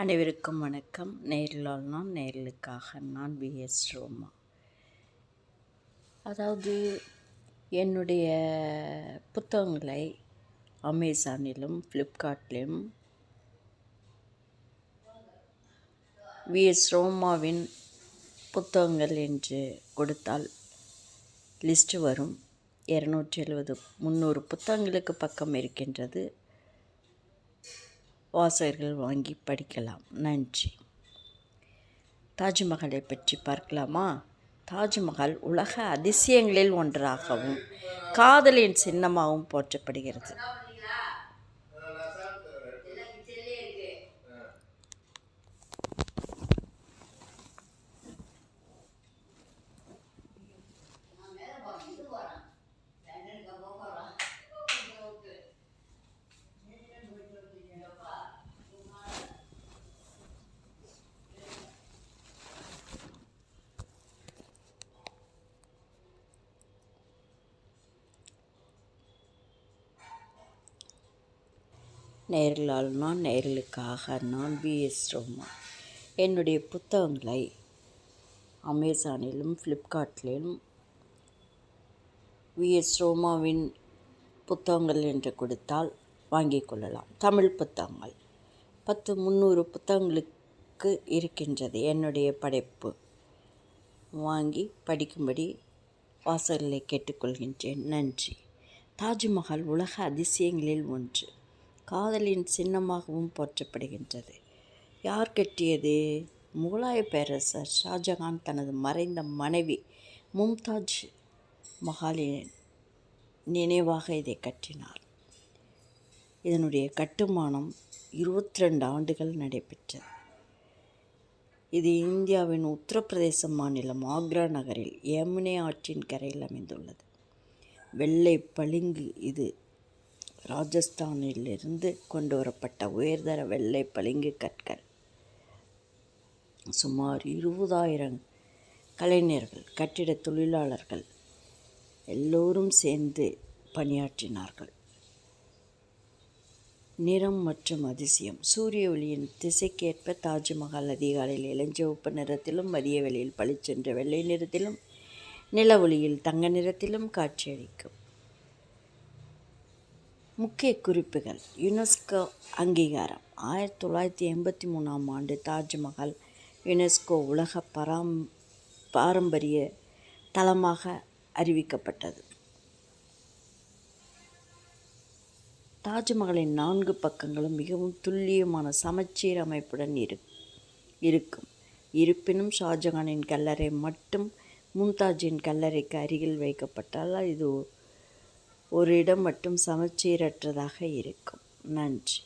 அனைவருக்கும் வணக்கம். நேரிலால் நான் நேரலுக்காக நான் பிஎஸ் ரோமா. அதாவது என்னுடைய புத்தகங்களை அமேசானிலும் ஃப்ளிப்கார்ட்லேயும் விஎஸ் ரோமாவின் புத்தகங்கள் என்று கொடுத்தால் லிஸ்ட்டு வரும். இரநூற்றி எழுபது முந்நூறு புத்தகங்களுக்கு பக்கம் இருக்கின்றது. வாசகர்கள் வாங்கி படிக்கலாம். நன்றி. தாஜ்மஹாலை பற்றி பார்க்கலாமா? தாஜ்மஹால் உலக அதிசயங்களில் ஒன்றாகவும் காதலின் சின்னமாகவும் போற்றப்படுகிறது. நேர்களால் நான் நேர்களுக்காக நான் பிஎஸ் ரோமா என்னுடைய புத்தகங்களை அமேசானிலும் ஃப்ளிப்கார்ட்லேயும் விஎஸ் ரோமாவின் புத்தகங்கள் என்று கொடுத்தால் வாங்கிக் கொள்ளலாம். தமிழ் புத்தகங்கள். பத்து முந்நூறு புத்தகங்களுக்கு இருக்கின்றது. என்னுடைய படைப்பு. வாங்கி படிக்கும்படி வாசகர்களை கேட்டுக்கொள்கின்றேன். நன்றி. தாஜ்மஹால் உலக அதிசயங்களில் ஒன்று. காதலின் சின்னமாகவும் போற்றப்படுகின்றது. யார் கட்டியது? முகலாய பேரரசர் ஷாஜகான் தனது மறைந்த மனைவி மும்தாஜ் மஹாலின் நினைவாக இதை கட்டினார். இதனுடைய கட்டுமானம் இருபத்தி ரெண்டு ஆண்டுகள் நடைபெற்றது. இது இந்தியாவின் உத்தரப்பிரதேச மாநிலம் ஆக்ரா நகரில் யமுனை ஆற்றின் கரையில் அமைந்துள்ளது. வெள்ளை பளிங்கு இது ராஜஸ்தானிலிருந்து கொண்டு வரப்பட்ட உயர்தர வெள்ளை பளிங்கு கற்கள். சுமார் இருபதாயிரம் கலைஞர்கள் கட்டிட தொழிலாளர்கள் எல்லோரும் சேர்ந்து பணியாற்றினார்கள். நிறம் மற்றும் அதிசயம். சூரிய ஒளியின் திசைக்கேற்ப தாஜ்மஹால் அதிகாலையில் இளஞ்சிவப்பு நிறத்திலும் மதிய வெளியில் பளிச்சென்ற வெள்ளை நிறத்திலும் நில ஒளியில் தங்க நிறத்திலும் காட்சியளிக்கும். முக்கிய குறிப்புகள். யுனெஸ்கோ அங்கீகாரம். ஆயிரத்தி தொள்ளாயிரத்தி எண்பத்தி மூணாம் ஆண்டு தாஜ்மஹால் யுனெஸ்கோ உலக பராம் பாரம்பரிய தலமாக அறிவிக்கப்பட்டது. தாஜ்மஹாலின் நான்கு பக்கங்களும் மிகவும் துல்லியமான சமச்சீர் அமைப்புடன் இரு இருக்கும். இருப்பினும் ஷாஜகானின் கல்லறை மட்டும் மும்தாஜின் கல்லறைக்கு அருகில் வைக்கப்பட்டால் இது ஒரு இடம் மட்டும் சமச்சீரற்றதாக இருக்கும். நன்றி.